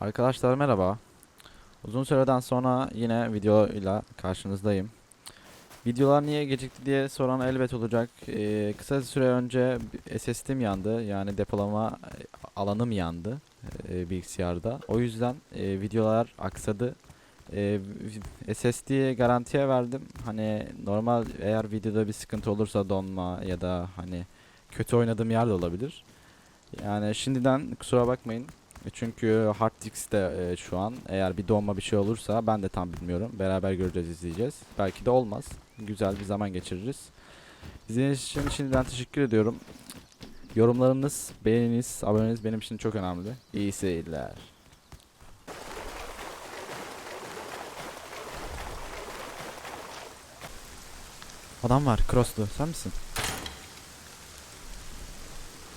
Arkadaşlar merhaba. Uzun süreden sonra yine videoyla karşınızdayım. Videolar niye gecikti diye soran elbet olacak. Ee, kısa süre önce SSD'm yandı. Yani depolama e, alanım yandı e, bilgisayarda. O yüzden e, videolar aksadı. E, SSD'ye garantiye verdim. Hani normal eğer videoda bir sıkıntı olursa donma ya da hani kötü oynadığım yer de olabilir. Yani şimdiden kusura bakmayın. E, Çünkü hard diskte e, şu an eğer bir donma bir şey olursa ben de tam bilmiyorum. Beraber göreceğiz, izleyeceğiz. Belki de olmaz. Güzel bir zaman geçiririz. İzlediğiniz için şimdiden teşekkür ediyorum. Yorumlarınız, beğeniniz, aboneniz benim için çok önemli. İyi seyirler. Adam var, crosslu. Sen misin?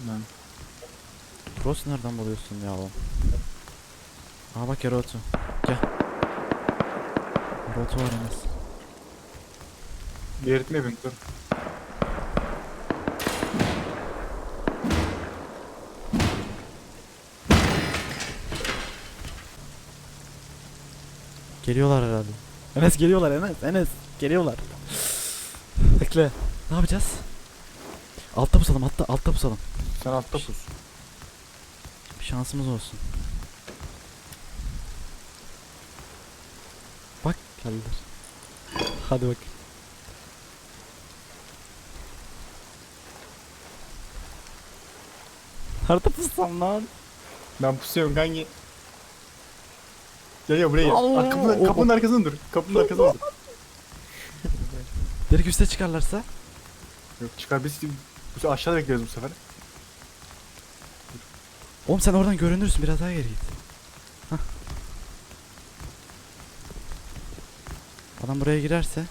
Ben. Cross nereden buluyorsun ya oğlum? Aa bak Yarotu. Gel. Yarotu var Enes. Belirtme yapayım dur. Geliyorlar herhalde. Enes geliyorlar Enes. Enes geliyorlar. Bekle. Ne yapacağız? Altta pusalım altta altta pusalım. Sen altta pus. Şansımız olsun. Bak geldiler. Hadi bak. Nerede pusam lan? Ben pusuyorum kanki. Gel gel buraya gel. Aa, kapının, kapının arkasında dur. Kapının arkasında dur. Direkt üste çıkarlarsa? Yok çıkar biz aşağıda bekliyoruz bu sefer. Oğlum sen oradan görünürsün biraz daha geri git. Hah. Adam buraya girerse.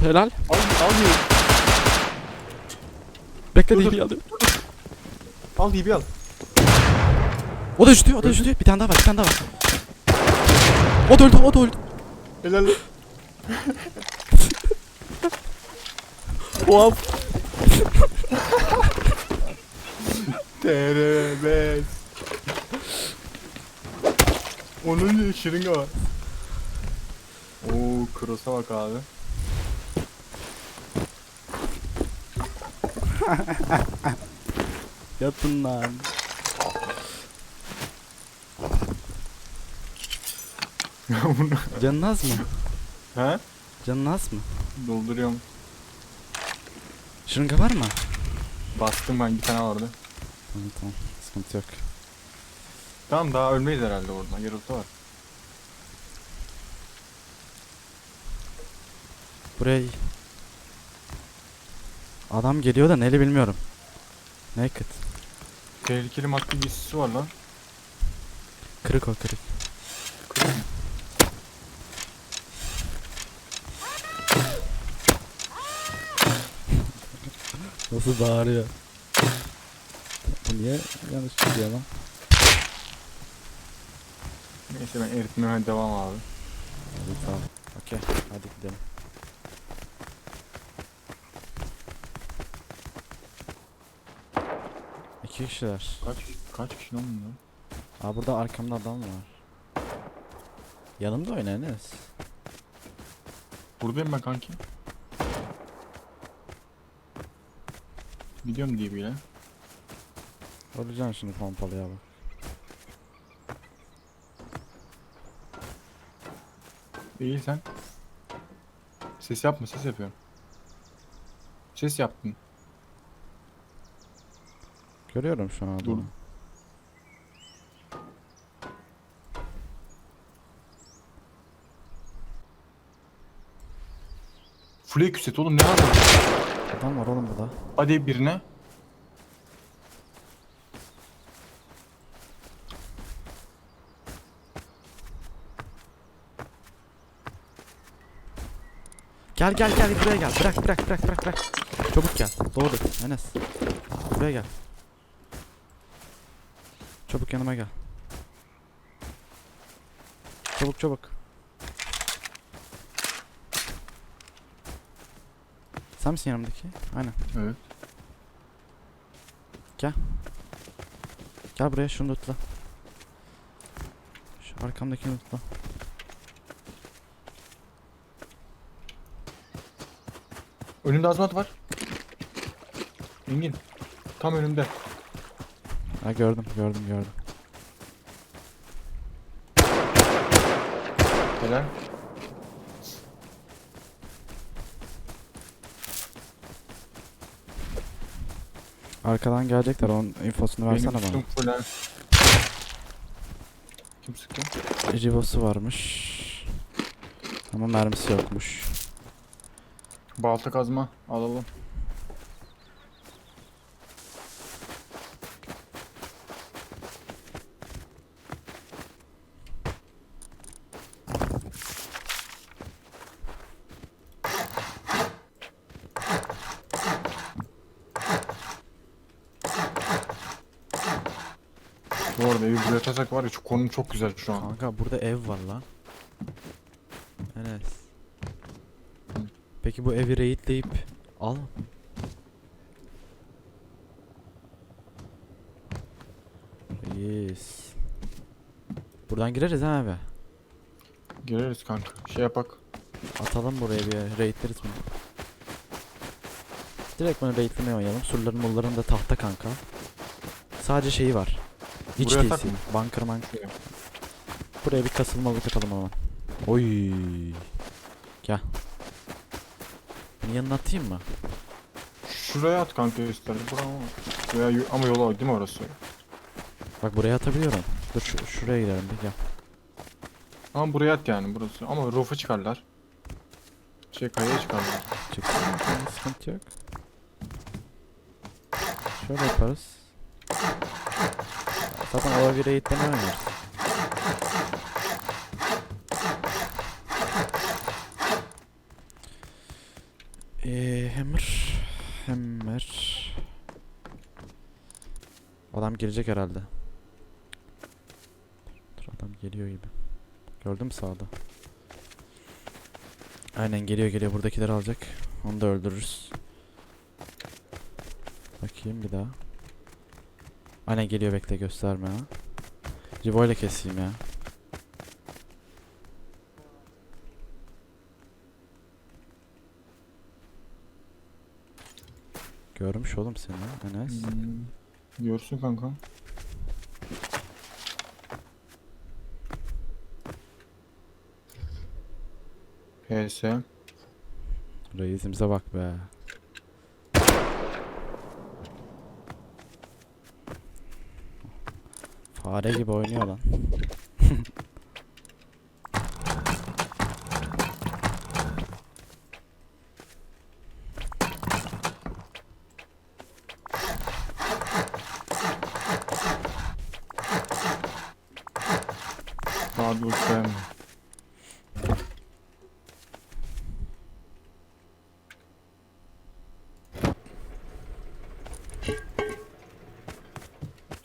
Helal. Al al diye. Bekle Dur, değil dur. alıyor. Al diye bir al. O da düştü, o da düştü. Bir tane daha var, bir tane daha var. O da öldü, o da öldü. Helal. Oha. Terebes. Onun şırınga var. Oo krosa bak abi. Yatın lan. Canın az mı? He? Canın az mı? Dolduruyorum. Şırınga var mı? Bastım ben bir tane vardı. Tamam tamam. Sıkıntı yok. Tamam daha ölmeyiz herhalde oradan. Yarıltı var. Buraya... Adam geliyor da neli bilmiyorum. Naked. Tehlikeli madde giysisi var lan. Kırık o kırık. Kırık mı? Nasıl bağırıyor? Bu niye yanlış gidiyor lan? Neyse ben eritmeme devam abi. Tamam. Okey. Hadi gidelim. İki kişiler. Kaç kaç kişi lan bunlar? Aa burada arkamda adam var. Yanımda oyna Enes. Buradayım ben kanki. Gidiyorum diye bile. Öleceksin şimdi pompalıya bak. İyi sen. Ses yapma ses yapıyorum. Ses yaptın. Görüyorum şu an Dur. adamı. Full eküset oğlum ne var? Adam var oğlum burada. Hadi birine. Gel gel gel buraya gel. Bırak bırak bırak bırak bırak. Çabuk gel. Doğru Enes. Buraya gel. Çabuk yanıma gel. Çabuk çabuk. Sen misin yanımdaki? Aynen. Evet. Gel buraya şunu tutla. Arkamdaki nokta. Önünde azmat var. Engin. Tam önümde. Ha gördüm gördüm gördüm. Helal. Arkadan gelecekler onun infosunu versene Benim bana. üstüm. Kim sıktı? Rivosu varmış. Ama mermisi yokmuş. Balta kazma alalım. Bu arada evi buraya var ya şu konum çok güzel şu an. Kanka burada ev var lan. Enes. Peki bu evi raidleyip al. Yes. Buradan gireriz ha eve. Gireriz kanka. Şey yapak. Atalım buraya bir raidleriz bunu. Direkt bunu raidlemeye oynayalım. Surların mulların da tahta kanka. Sadece şeyi var. Hiç değilsin. Bunker. Yok. Buraya bir kasılmalık atalım ama. Oy. Yanına atayım mı? Şuraya at kanka ister. Buraya Veya yo- ama yola değil mi orası? Bak buraya atabiliyorum. Dur şu- şuraya gidelim bir gel. Ama buraya at yani burası. Ama roof'a çıkarlar. Şey kayaya çıkarlar. Çıksın. sıkıntı yok. Şöyle yaparız. Zaten o bir raid'den oynarız. Hammer. Hammer. Adam gelecek herhalde. Dur adam geliyor gibi. Gördün mü sağda? Aynen geliyor geliyor buradakileri alacak. Onu da öldürürüz. Bakayım bir daha. Aynen geliyor bekle gösterme ha. Rivo ile keseyim ya. Görmüş oğlum seni Enes. Hmm. Görsün kanka. PS. Reisimize bak be. Fare gibi oynuyor lan. Dur beğenme.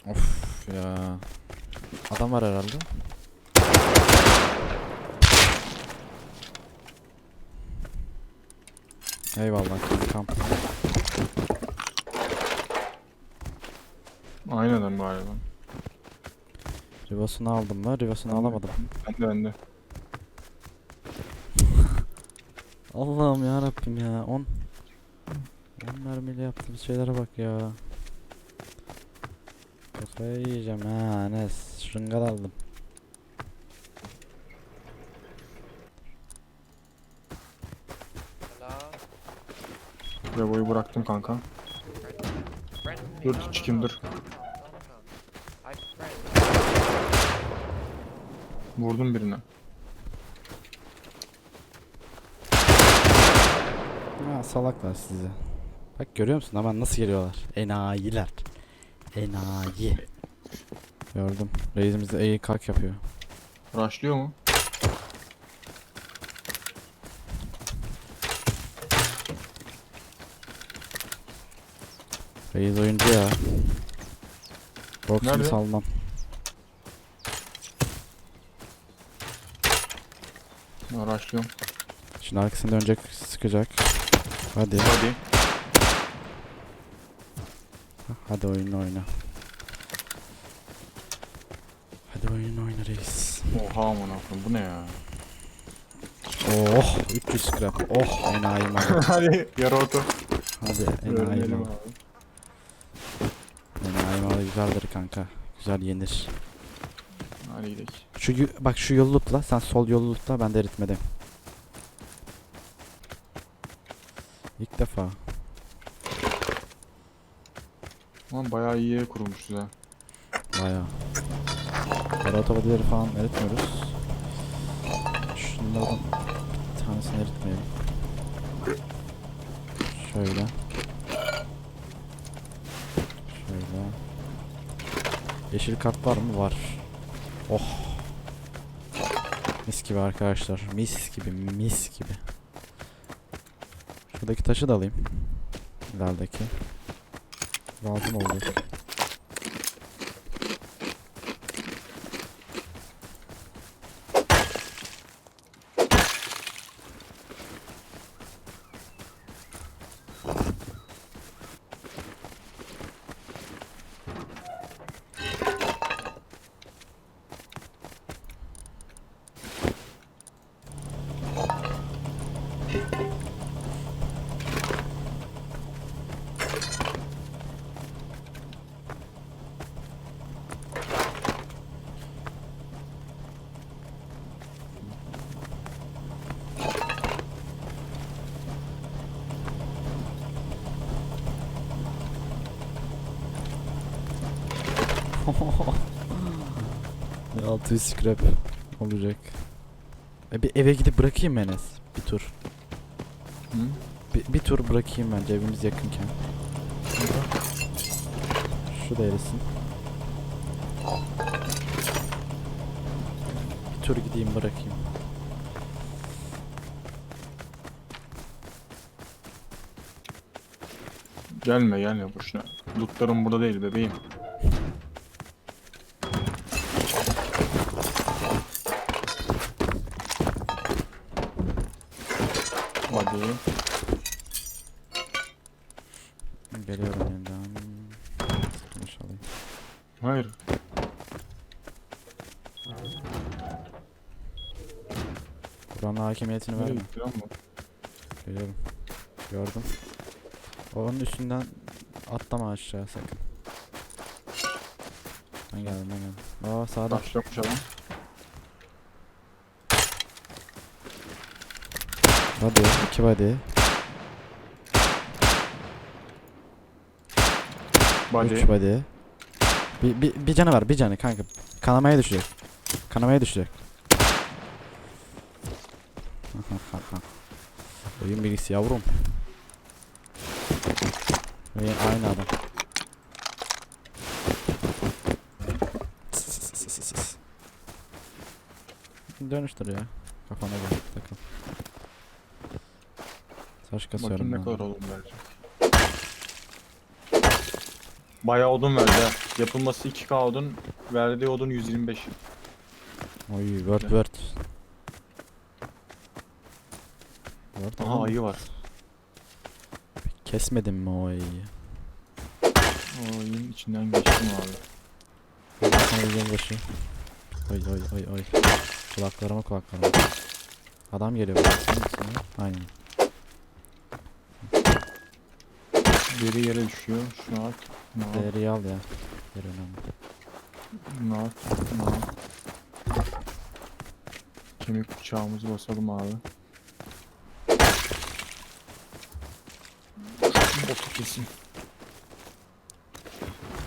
Of ya. Adam var herhalde. Eyvallah kankam. Aynı adam galiba. Rivasını aldım mı? Rivasını alamadım. Ben de ben de. Allah'ım ya Rabbim ya. 10 10 mermiyle yaptığımız şeylere bak ya. Kafayı yiyeceğim ha Enes. Şırıngal aldım. Boyu bıraktım kanka. Dur çıkayım dur. Vurdum birine. Ha salaklar sizi. Bak görüyor musun hemen nasıl geliyorlar? Enayiler. Enayi. Gördüm. Reisimiz de iyi kalk yapıyor. Rushlıyor mu? Reis oyuncu ya. Boksunu Nerede? salmam. Ha, Rushlıyorum. Şimdi arkasını dönecek sıkacak. Hadi. Hadi. Hadi oyunu oyna. Hadi oyun oynarız. Oha aman akım bu ne ya? Oh 300 scrap. Oh enayi mal. Hadi yarı otu. Hadi enayi mal. Enayi mal güzeldir kanka. Güzel yenir. Hadi gidelim. Şu bak şu yolu lootla. Sen sol yolu lootla. Ben de eritmedim. İlk defa. Aman bayağı iyi yer kurmuşuz ha. Bayağı. Kara otomobilleri falan eritmiyoruz. Şunlardan bir tanesini eritmeyelim. Şöyle. Şöyle. Yeşil kart var mı? Var. Oh. Mis gibi arkadaşlar. Mis gibi, mis gibi. Şuradaki taşı da alayım. İlerideki. Lazım olacak. Ya 600 scrap olacak. E bir eve gidip bırakayım Enes? Bir tur. Hı? Bir, bir tur bırakayım bence evimiz yakınken. Şu da erisin. Bir tur gideyim bırakayım. Gelme gelme boşuna. Lootlarım burada değil bebeğim. Hakimiyetini verme. lan bu? Geliyorum. Gördüm. Onun üstünden atlama aşağı sakın. Ben geldim ben geldim. Aa sağda. Başlamış adam. Hadi iki body. Body. Üç body. Bir, bir, bir canı var bir canı kanka. Kanamaya düşecek. Kanamaya düşecek. Oyun bilgisi yavrum. Ve aynı adam. Dönüştür ya. Kafana göre takıl. Saç kasıyorum Bakayım ne kadar odun verecek. Bayağı odun verdi ha. Yapılması 2k odun, verdiği odun 125. Oy word word. Word Aha ayı var. Kesmedim mi o ayıyı? O ayının içinden geçtim abi. Bir başı. Oy oy oy oy. Kulaklarıma kulaklarıma. Adam geliyor baksana. Aynen. Biri yere düşüyor. Bunu at. Değeri al ya. Değeri önemli. Bunu at. Kemik bıçağımızı basalım abi. Botu kesin.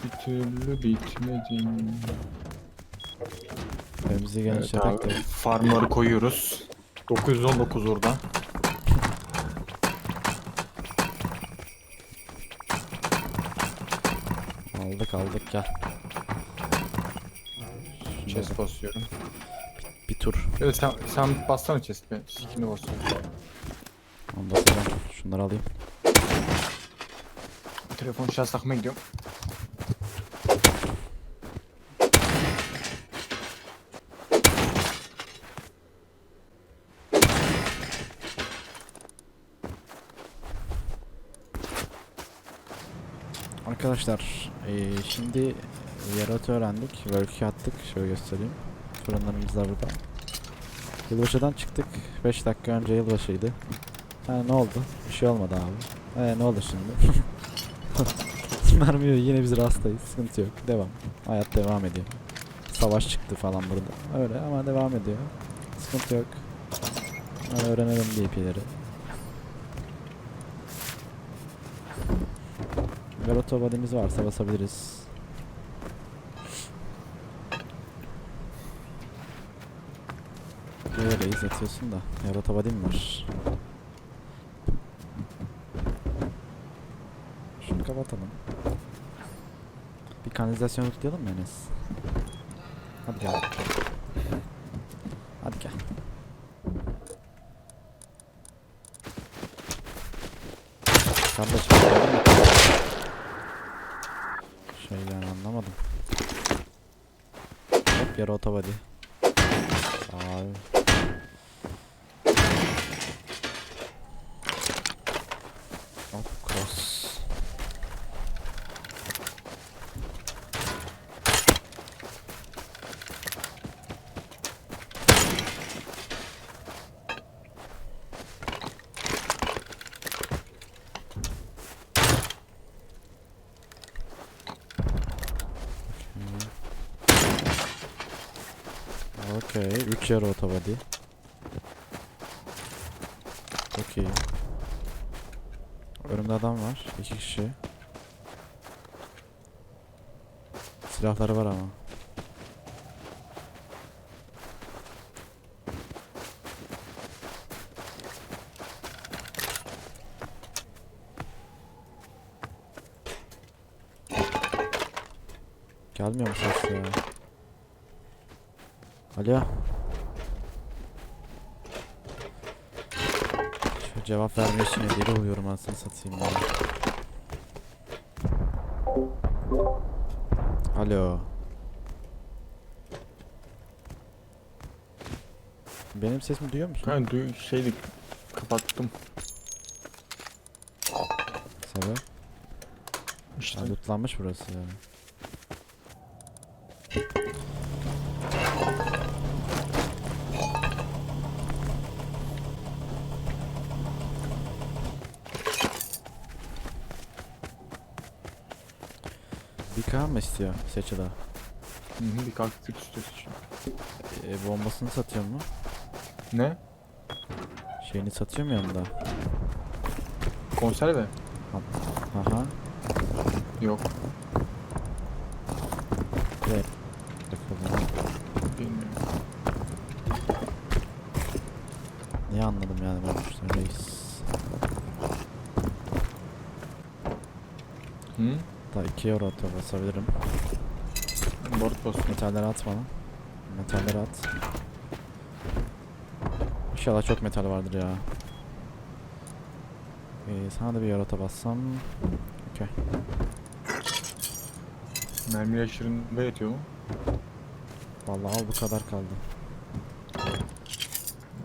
Bir türlü bitmedin. Evimizi Evet genişleterek abi. de Farmları koyuyoruz. 919 orada. aldık aldık gel. Chest basıyorum. bir tur. Evet sen, sen bassana chest. Sikini basıyorum. Onu basacağım. Şunları alayım. Telefon şarj takmaya gidiyorum. Arkadaşlar eee, şimdi Yaratı öğrendik. Work'ü attık. Şöyle göstereyim. Fırınlarımız da burada. Yılbaşıdan çıktık. 5 dakika önce yılbaşıydı. Ha ne oldu? Bir şey olmadı abi. Ee, ne oldu şimdi? Mermi yiyor, yine biz rastayız. Sıkıntı yok. Devam. Hayat devam ediyor. Savaş çıktı falan burada. Öyle ama devam ediyor. Sıkıntı yok. Ben öğrenelim DP'leri. Veroto body'miz varsa basabiliriz. Böyle izletiyorsun da. Veroto body mi var? Şunu kapatalım. Bir kanalizasyon tutalım mı Enes? Hadi gel. Hadi gel. Kardeşim? Şey anlamadım. Hop yarı otobody. Abi. Hop cross. Okey, 3 yarı otobody. Çok iyi. Önümde adam var, 2 kişi. Silahları var ama. Gelmiyor mu ses ya? Alo. Cevap verme işine deli oluyorum anasını satayım ya. Alo. Benim sesimi duyuyor musun? Ben duy şeydik kapattım. Sebep? İşte Ha, burası ya. Mı istiyor Seçil'a? Hı hı, bir kalktık üstü için. E, bombasını satıyor mu? Ne? Şeyini satıyor mu yanında? Konserve? Aha. Yok. Bakalım. Bilmiyorum. Niye anladım yani ben işte reis. Hı? Daha 2 euro basabilirim. Board basın. Metalleri at bana. Metalleri at. İnşallah çok metal vardır ya. Ee, sana da bir yarata bassam. Okey. Mermi yaşırın ve yetiyor mu? Vallahi al bu kadar kaldı.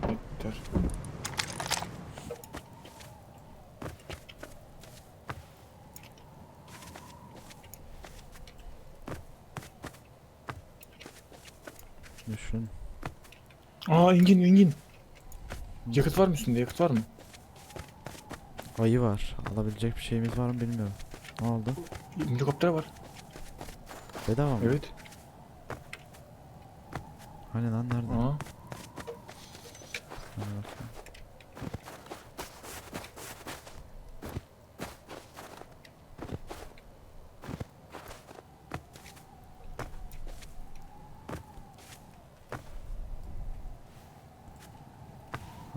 Yeter. Düşün. Aa Engin Engin. Yakıt var mı üstünde? Yakıt var mı? Ayı var. Alabilecek bir şeyimiz var mı bilmiyorum. Ne oldu? Helikopter var. Bedava mı? Evet. Hani lan nerede? Aa. Bakayım.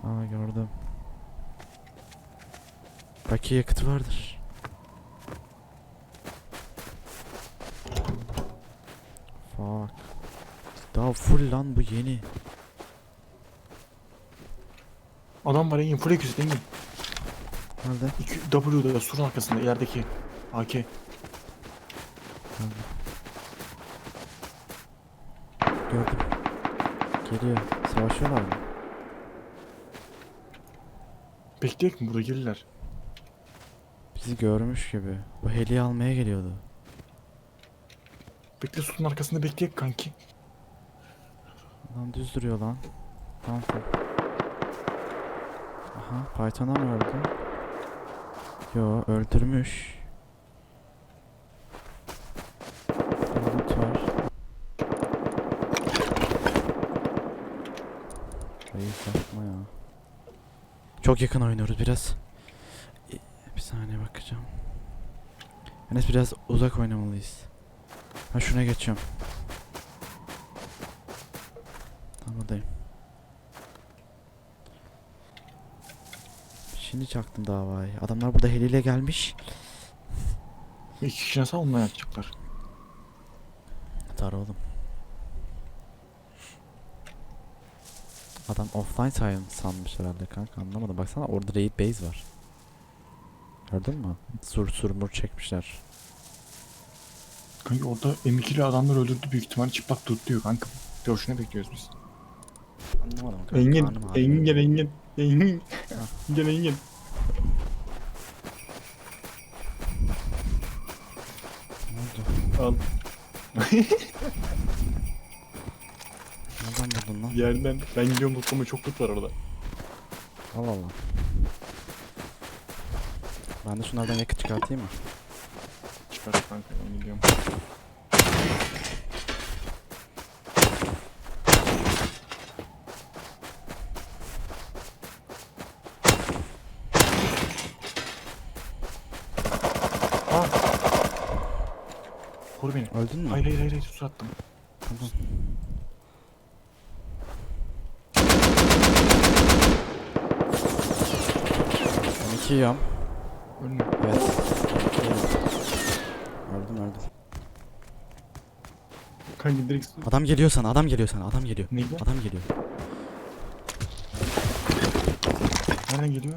Aa gördüm. Belki yakıtı vardır. Fuck. Daha full lan bu yeni. Adam var Engin. Full eküsü Engin. Nerede? 2 W'da surun arkasında ilerideki. AK. Gördüm. Geliyor. Savaşıyorlar mı? Bekleyek mi burada gelirler? Bizi görmüş gibi. Bu heli almaya geliyordu. Bekle suyun arkasında bekleyek kanki. Lan düz duruyor lan. Tamam tamam. Aha Python'a mı öldü? Yo öldürmüş. Çok yakın oynuyoruz biraz. Bir saniye bakacağım. Enes biraz uzak oynamalıyız. Ben şuna geçiyorum. Tam buradayım. Şimdi çaktım davayı. Adamlar burada heliyle gelmiş. İki kişi nasıl onunla yatacaklar? Atar oğlum. Adam offline sayın sanmış herhalde kanka anlamadım. Baksana orada raid base var. Gördün mü? Sur sur mur çekmişler. Kanki orada M2'li adamlar öldürdü büyük ihtimalle çıplak tutuyor kanka. Görüşüne bekliyoruz biz. Anlamadım kanka. Engin, karnım. Engin, Engin, Engin. Engin, Engin. Ne oldu? Al. Buldun lan? Yerden. Ben gidiyorum tutlama çok tut var orada. Allah Allah. Ben de şunlardan yakıt çıkartayım mı? Çıkar kanka ben gidiyorum. Aa! Vur beni. Öldün mü? Hayır hayır hayır, hayır su attım. Tamam. Yiyorum. Ölme. Evet. Öldüm öldüm. Kanka direkt. Adam geliyor sana, adam geliyor sana, adam geliyor. Neydi? Adam geliyor. Nereden geliyor?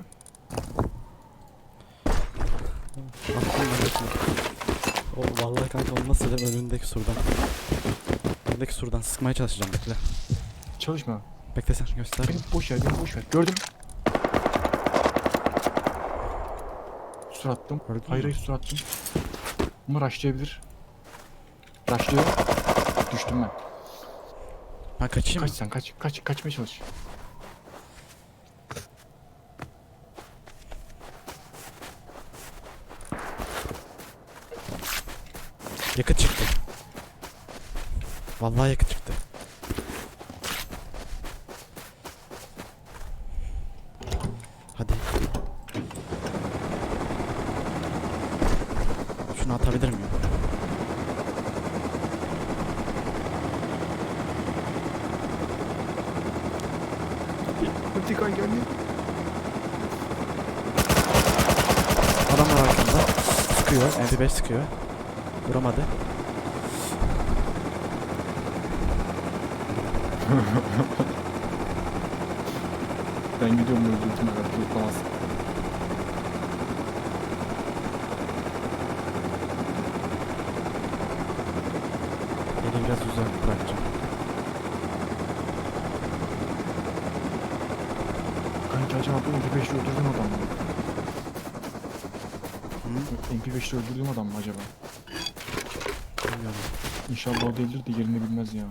O vallahi kanka onu nasıl dedim önündeki surdan. Önündeki surdan sıkmaya çalışacağım bekle. Çalışma. Bekle sen göster. Beni boş ver, beni boş ver. Gördüm. Sur attım. Hayır hayır sur attım. Ama rushlayabilir. Rushlıyor. Düştüm ben. Ben kaçayım Kaç mı? sen kaç. Kaç. Kaçmaya çalış. Yakıt çıktı. Vallahi yakıt çıktı. Hadi. Şunu atabilir miyim? Hadi kan geldi. Adam var arkamda. Sıkıyor. MP5 sıkıyor. Vuramadı. Ben gidiyorum böyle ultime kadar. Tutlamaz. Eli biraz uzak bırakacağım. Kanki acaba bu MP5'li öldürdüğüm adam mı? Hı? MP5'li öldürdüğüm adam mı acaba? Bilmiyorum. İnşallah o değildir de yerini bilmez ya.